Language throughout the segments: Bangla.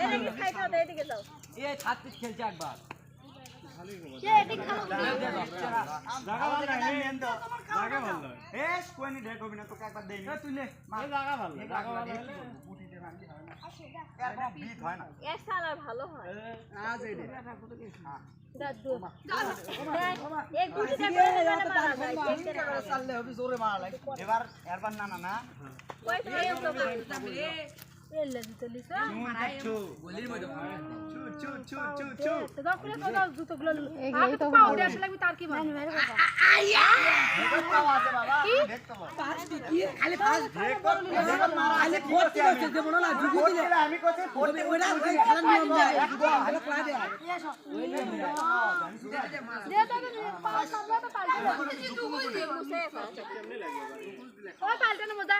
এরা কি খাই খাও এদিকে যাও এই ছাত্রী খেলছে একবার কে এদিকে খাও জায়গা ভালো লাগে জায়গা ভালো লাগে এ কোই নি দেখবি না। নে। এই জায়গা ভালো লাগে জায়গা ভালো লাগে বুটিতে নাকি হয় না এর কোনো বিট হয় না এক সালার ভালো হয় আজ এই দাদু এক গুটিটা করে দেবেন মারা যায় দেখতে না চাললে হবে জোরে মারা লাগে এবার এরবার না না না কয়টা এই তো এলে দিতে লিসা চু বলির মধ্যে চু চু চু চু চু এই তো পাউডার আসলে লাগবে তার কি মানে দেখতে আছে বাবা দেখতে পাবো খালি ফার্স্ট খালি ফোর্থ করছে যে না জিগু দিলে আমি কোথায় ওটা ওটা ওই খেলার নিয়ম না ভালো করে দে দে তবে পাঁচ সামলা তো পাল্টে মুছে ফাটা ও পাল্টে না মজা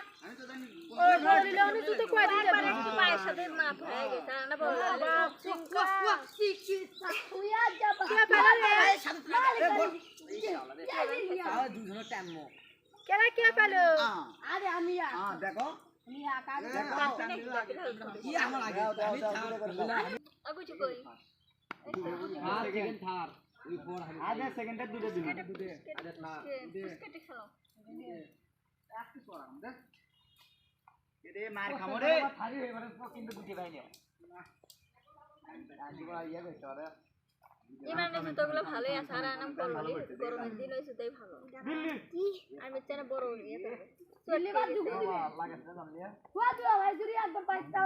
ও ধরিলে উনি তুই কই দিতে একটু পায়ের সাথে মাপ হয়ে গেছে না বলো চিঙ্কা রে কেলা কে হ্যাঁ হ্যাঁ খাও এরে মার খামো রে হয়ে মানে কিন্তু দুটি ভাই নে আজি বড় ইয়া কইতে পারে ইমান জুতোগুলো ভালোই আছে আর আনাম করলি গরমের দিন হয়েছে তাই ভালো। আমি চেনে বড় ইয়ে একবার পাইতে